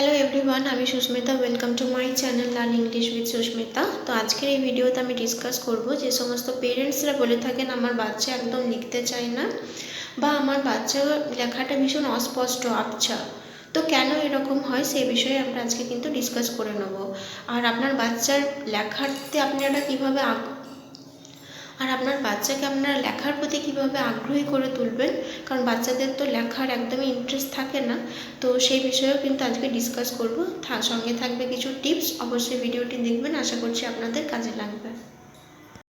Hello everyone আমি Susmita welcome to my channel learn English with Susmita. তো আজকের এই ভিডিওতে আমি ডিসকাস করব যে সমস্ত পেরেন্টসরা বলে থাকেন, আমার বাচ্চা একদম লিখতে চায় না বা, আমার বাচ্চা লেখাটা ভীষণ অস্পষ্ট, আবছা তো কেন এরকম হয় সেই বিষয়ে আমরা আজকে কিন্তু ডিসকাস করে নেব। আর আপনার বাচ্চার লেখাতে আপনারা কীভাবে আর আপনার বাচ্চাকে আপনারা লেখার প্রতি কীভাবে আগ্রহী করে তুলবেন? কারণ বাচ্চাদের তো লেখার একদমই ইন্টারেস্ট থাকে না। তো সেই বিষয়েও কিন্তু আজকে ডিসকাস করব। সঙ্গে থাকবে কিছু টিপস অবশ্যই ভিডিওটি দেখবেন। আশা করছি আপনাদের কাজে লাগবে।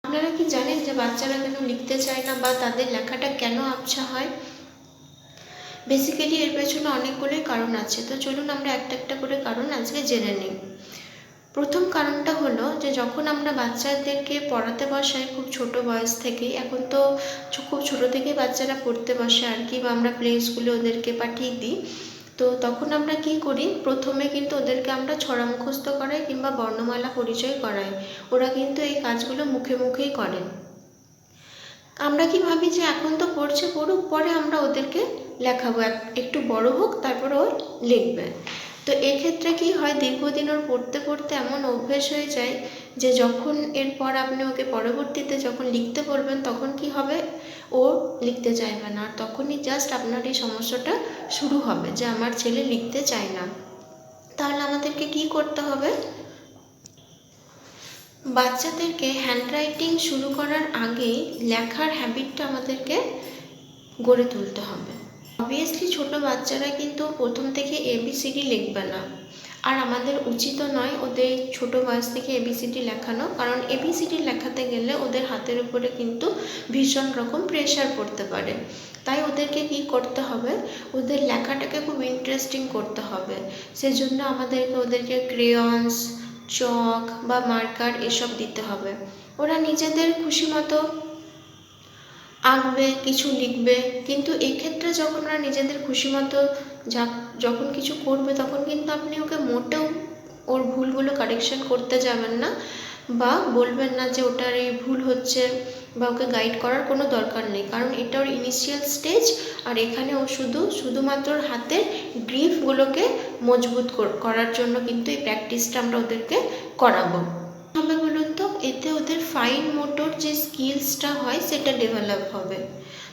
আপনারা কি জানেন যে বাচ্চারা কেন লিখতে চায় না বা তাদের লেখাটা কেন আবছা হয়? বেসিক্যালি এর পেছনে অনেকগুলোই কারণ আছে। তো চলুন আমরা একটা একটা করে কারণ আজকে জেনে নিই। প্রথম কারণটা হলো যে যখন আমরা বাচ্চাদেরকে পড়াতে বসাই খুব ছোট বয়স থেকেই, এখন তো খুব ছোট থেকেই বাচ্চারা পড়তে বসে আর কি বা আমরা প্লে স্কুলে ওদেরকে পাঠিয়ে দিই। তো তখন আমরা কি করি? প্রথমে কিন্তু ওদেরকে আমরা ছড়া মুখস্থ করাই কিংবা বর্ণমালা পরিচয় করাই। ওরা কিন্তু এই কাজগুলো মুখে মুখেই করেন। আমরা কি ভাবি যে এখন তো পড়ছে পড়ুক, পরে আমরা ওদেরকে লেখাবো। একটু বড় হোক, তারপর ও লিখবে। তো এক্ষেত্রে কি হয়, দীর্ঘদিন ওর পড়তে পড়তে এমন অভ্যেস হয়ে যায় যে যখন এরপর আপনি ওকে পরবর্তীতে যখন লিখতে বলবেন তখন কি হবে? ও লিখতে চাইবে না। আর তখনই জাস্ট আপনার এই সমস্যাটা শুরু হবে যে আমার ছেলে লিখতে চায় না। তাহলে আমাদেরকে কি করতে হবে? বাচ্চাদেরকে হ্যান্ডরাইটিং শুরু করার আগেই লেখার হ্যাবিটটা আমাদেরকে গড়ে তুলতে হবে। অবভিয়াসলি ছোট বাচ্চারা কিন্তু প্রথম থেকে এবিসিডি লিখবে না। আর আমাদের উচিতও নয় ওদের ছোট বয়স থেকে এবিসিডি লেখানো, কারণ এবিসিডি লেখাতে গেলে ওদের হাতের উপরে কিন্তু ভীষণ রকম প্রেশার পড়তে পারে। তাই ওদেরকে কি করতে হবে? ওদের লেখাটাকে খুব ইন্টারেস্টিং করতে হবে। সেজন্য আমাদেরকে ওদেরকে ক্রেয়ন্স চক বা মার্কার এসব দিতে হবে। ওরা নিজেদের খুশি মতো আঁকবে, কিছু লিখবে। কিন্তু এক্ষেত্রে যখন ওরা নিজেদের খুশি মতো যা, যখন কিছু করবে, তখন কিন্তু আপনি ওকে মোটেও ওর ভুলগুলো কারেকশন করতে যাবেন না বা বলবেন না যে ওটার এই ভুল হচ্ছে বা ওকে গাইড করার কোনো দরকার নেই। কারণ এটা ওর ইনিশিয়াল স্টেজ আর এখানে ও শুধু, শুধুমাত্র হাতের গ্রিফগুলোকে মজবুত করার জন্য কিন্তু এই প্র্যাকটিসটা আমরা ওদেরকে করাবো। হবে বলুন এতে ওদের ফাইন মোটর যে স্কিলসটা হয়, সেটা ডেভেলপ হবে।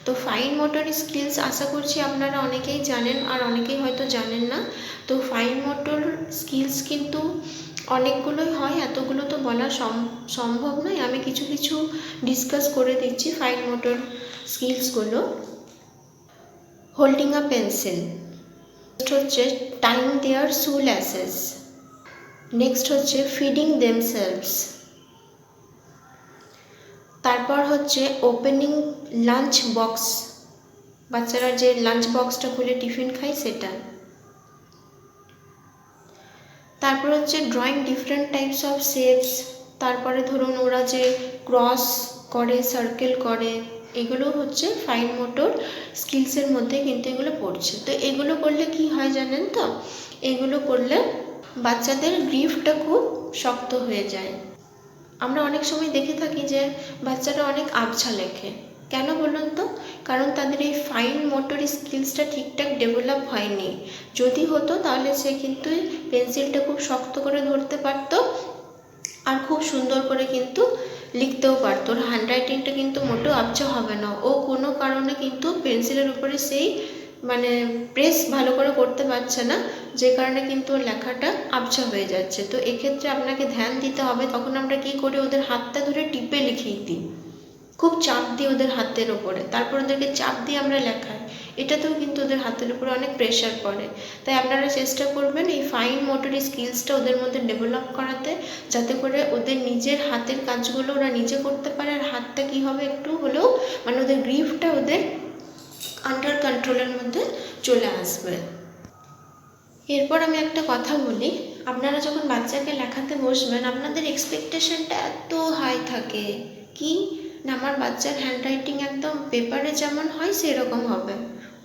তো ফাইন মোটর স্কিলস আশা করছি আপনারা অনেকেই জানেন, আর অনেকেই হয়তো জানেন না। তো ফাইন মোটর স্কিলস কিন্তু অনেকগুলোই হয়, এতগুলো তো বলা সম- সম্ভব নয়। আমি কিছু কিছু ডিসকাস করে দিচ্ছি ফাইন মোটর স্কিলসগুলো হোল্ডিং আ পেন্সিল নেক্সট হচ্ছে টাইম দেয়ার সুল ল্যাসেস নেক্সট হচ্ছে ফিডিং দেমসেলভস তারপর হচ্ছে ওপেনিং লাঞ্চ বক্স বাচ্চারা যে লাঞ্চ বক্সটা খুলে টিফিন খায় সেটা। তারপর হচ্ছে drawing different types of shapes তারপরে ধরুন ওরা যে ক্রস করে সার্কেল করে, এগুলো হচ্ছে ফাইন মোটর স্কিলসের মধ্যে কিন্তু এগুলো পড়ছে। তো এগুলো করলে কি হয় জানেন তো? এগুলো করলে বাচ্চাদের গ্রিফটা খুব শক্ত হয়ে যায়। আমরা অনেক সময় দেখে থাকি যে বাচ্চারা অনেক আবছা লেখে। কেন বলুন তো? কারণ তাদের এই ফাইন মোটর স্কিলসটা ঠিকঠাক ডেভেলপ হয়নি। যদি হতো তাহলে সে কিন্তু পেন্সিলটা খুব শক্ত করে ধরতে পারতো আর খুব সুন্দর করে কিন্তু লিখতেও পারতো। ওর হ্যান্ডরাইটিংটা কিন্তু মোটেও আবছা হবে না। ও কোনো কারণে কিন্তু পেন্সিলের উপরে সেই মানে প্রেস ভালো করে করতে পারছে না, যে কারণে কিন্তু লেখাটা আবছা হয়ে যাচ্ছে। তো এক্ষেত্রে আপনাকে ধ্যান দিতে হবে, তখন আমরা কি করি, ওদের হাতটা ধরে টিপে লিখিয়ে দিই। খুব চাপ দিই ওদের হাতের ওপরে তারপর ওদেরকে চাপ দিয়ে আমরা লেখাই। এটাতেও কিন্তু ওদের হাতের উপরে অনেক প্রেশার পড়ে। তাই আপনারা চেষ্টা করবেন এই ফাইন মোটর স্কিলসটা ওদের মধ্যে ডেভেলপ করাতে, যাতে করে ওদের নিজের হাতের কাজগুলো ওরা নিজে করতে পারে। আর হাতটা কী হবে একটু হলেও মানে ওদের গ্রিফটা ওদের আন্ডার কন্ট্রোলের মধ্যে চলে আসবে। এরপর আমি একটা কথা বলি, আপনারা যখন বাচ্চাকে লেখাতে বসবেন, আপনাদের এক্সপেকটেশনটা এত হাই থাকে কি? না, আমার বাচ্চার হ্যান্ড রাইটিং একদম পেপারে যেমন হয়, সেরকম হবে।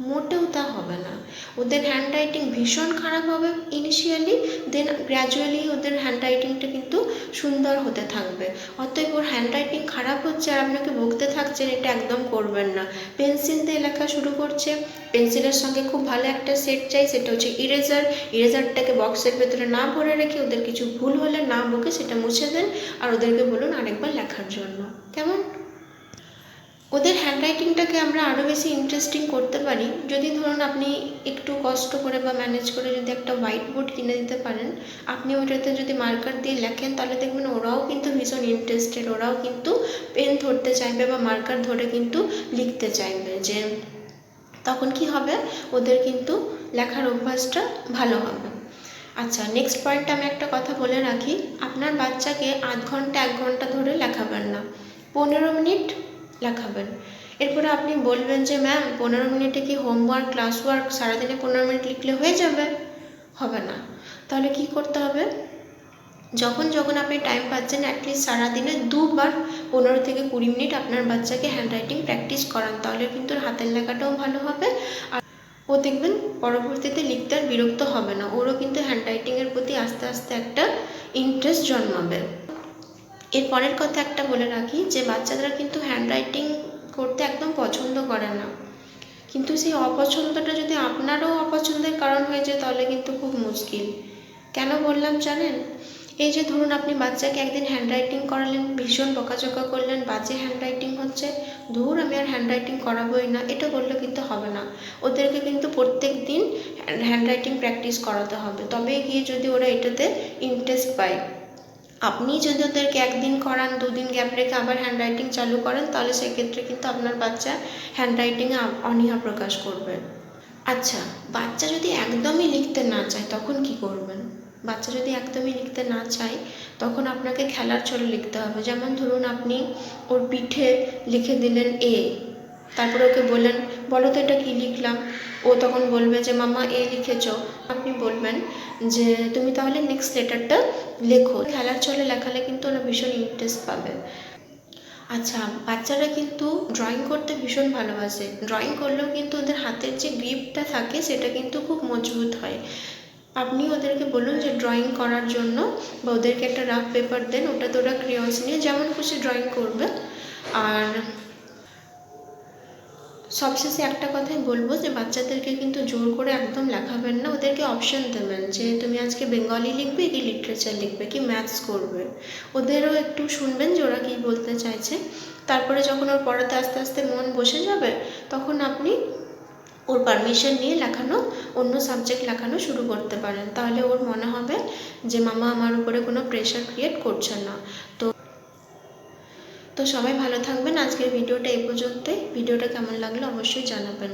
মোটেও তা হবে না। ওদের হ্যান্ড রাইটিং ভীষণ খারাপ হবে ইনিশিয়ালি দেন গ্র্যাজুয়ালি ওদের হ্যান্ড রাইটিংটা কিন্তু সুন্দর হতে থাকবে। অতএব ওর হ্যান্ড রাইটিং খারাপ হচ্ছে আর আপনাকে বকতে থাকছেন এটা একদম করবেন না। পেন্সিল দিয়ে লেখা শুরু করছে। পেন্সিলের সঙ্গে খুব ভালো একটা সেট চাই, সেটা হচ্ছে ইরেজার ইরেজারটাকে বক্সের ভেতরে না ভরে রেখে ওদের কিছু ভুল হলে না বকে সেটা মুছে দেন আর ওদেরকে বলুন আরেকবার লেখার জন্য। কেমন? ওদের হ্যান্ডরাইটিংটাকে আমরা আরও বেশি ইন্টারেস্টিং করতে পারি। যদি ধরুন আপনি একটু কষ্ট করে বা ম্যানেজ করে যদি একটা হোয়াইট বোর্ড কিনে দিতে পারেন, আপনি ওটাতে যদি মার্কার দিয়ে লেখেন, তাহলে দেখবেন ওরাও কিন্তু ভীষণ ইন্টারেস্টেড ওরাও কিন্তু পেন ধরতে চাইবে বা মার্কার ধরে কিন্তু লিখতে চাইবে যে তখন কি হবে? ওদের কিন্তু লেখার অভ্যাসটা ভালো হবে। আচ্ছা নেক্সট পয়েন্ট আমি একটা কথা বলে রাখি। আপনার বাচ্চাকে আধ ঘণ্টা, এক ঘণ্টা ধরে লেখাবেন না। পনেরো মিনিট লেখাবেন। এরপরে আপনি বলবেন যে, ম্যাম, পনেরো মিনিটে কি হোমওয়ার্ক ক্লাস ওয়ার্ক সারাদিনে পনেরো মিনিট লিখলে হয়ে যাবে? হবে না। তাহলে কি করতে হবে? যখন যখন আপনি টাইম পাচ্ছেন অ্যাটলিস্ট সারাদিনে দুবার পনেরো থেকে কুড়ি মিনিট আপনার বাচ্চাকে হ্যান্ডরাইটিং প্র্যাকটিস করান। তাহলে কিন্তু হাতের লেখাটাও ভালো হবে। আর ও দেখবেন পরবর্তীতে লিখতে আর বিরক্ত হবে না। ওরও কিন্তু হ্যান্ডরাইটিংয়ের প্রতি আস্তে আস্তে একটা ইন্টারেস্ট জন্মাবে। এর পরের কথা একটা বলে রাখি যে বাচ্চারা কিন্তু হ্যান্ডরাইটিং করতে একদম পছন্দ করে না। কিন্তু সেই অপছন্দটা যদি আপনারও অপছন্দের কারণ হয়ে যায় তাহলে কিন্তু খুব মুশকিল। কেন বললাম জানেন? এই যে ধরুন আপনি বাচ্চাকে একদিন হ্যান্ডরাইটিং করালেন, ভীষণ বকাঝকা করলেন, বাজে হ্যান্ডরাইটিং হচ্ছে, ধুর আমি আর হ্যান্ডরাইটিং করাবোই না, এটা বললে কিন্তু হবে না। ওদেরকে কিন্তু প্রত্যেক দিন হ্যান্ডরাইটিং প্র্যাকটিস করাতে হবে। তবে গিয়ে যদি ওরা এটাতে ইন্টারেস্ট পায়। আপনি যদি ওদেরকে একদিন করান, দুদিন গ্যাপ রেখে আবার হ্যান্ডরাইটিং চালু করেন, তাহলে সেক্ষেত্রে কিন্তু আপনার বাচ্চা হ্যান্ডরাইটিংয়ে অনীহা প্রকাশ করবে। আচ্ছা বাচ্চা যদি একদমই লিখতে না চায়, তখন কি করবেন? বাচ্চা যদি একদমই লিখতে না চায়, তখন আপনাকে খেলার ছলে লিখতে হবে। যেমন ধরুন আপনি ওর পিঠে লিখে দিলেন এ তারপরে ওকে বললেন বলো তো এটা কী লিখলাম? ও তখন বলবে যে মামা এ লিখেছ। আপনি বলবেন যে, তুমি তাহলে নেক্সট লেটারটা লেখো। খেলার ছলে লেখালে কিন্তু ওরা ভীষণ ইন্টারেস্ট পাবে। আচ্ছা বাচ্চারা কিন্তু ড্রয়িং করতে ভীষণ ভালোবাসে। ড্রয়িং করলেও কিন্তু ওদের হাতের যে গ্রিপটা থাকে, সেটা কিন্তু খুব মজবুত হয়। আপনি ওদেরকে বলুন যে ড্রয়িং করার জন্য বা ওদেরকে একটা রাফ পেপার দেন ওটা তো ওরা ক্রেয়ন্স নিয়ে যেমন খুশি ড্রয়িং করবে। আর সবশেষে একটা কথাই বলব যে বাচ্চাদেরকে কিন্তু জোর করে একদম লেখাবেন না। ওদেরকে অপশন দেবেন যে তুমি আজকে বেঙ্গলি লিখবে কি লিটারেচার লিখবে কি ম্যাথস করবে। ওদেরও একটু শুনবেন যে ওরা কী বলতে চাইছে। তারপরে যখন ওর পড়াতে আস্তে আস্তে মন বসে যাবে, তখন আপনি ওর পারমিশন নিয়ে লেখানো, অন্য সাবজেক্ট লেখানো শুরু করতে পারেন। তাহলে ওর মনে হবে যে মামা আমার উপরে কোনো প্রেশার ক্রিয়েট করছে না। তো তো সবাই ভালো থাকবেন। আজকের ভিডিওটা এই পর্যন্তই। ভিডিওটা কেমন লাগল অবশ্যই জানাবেন।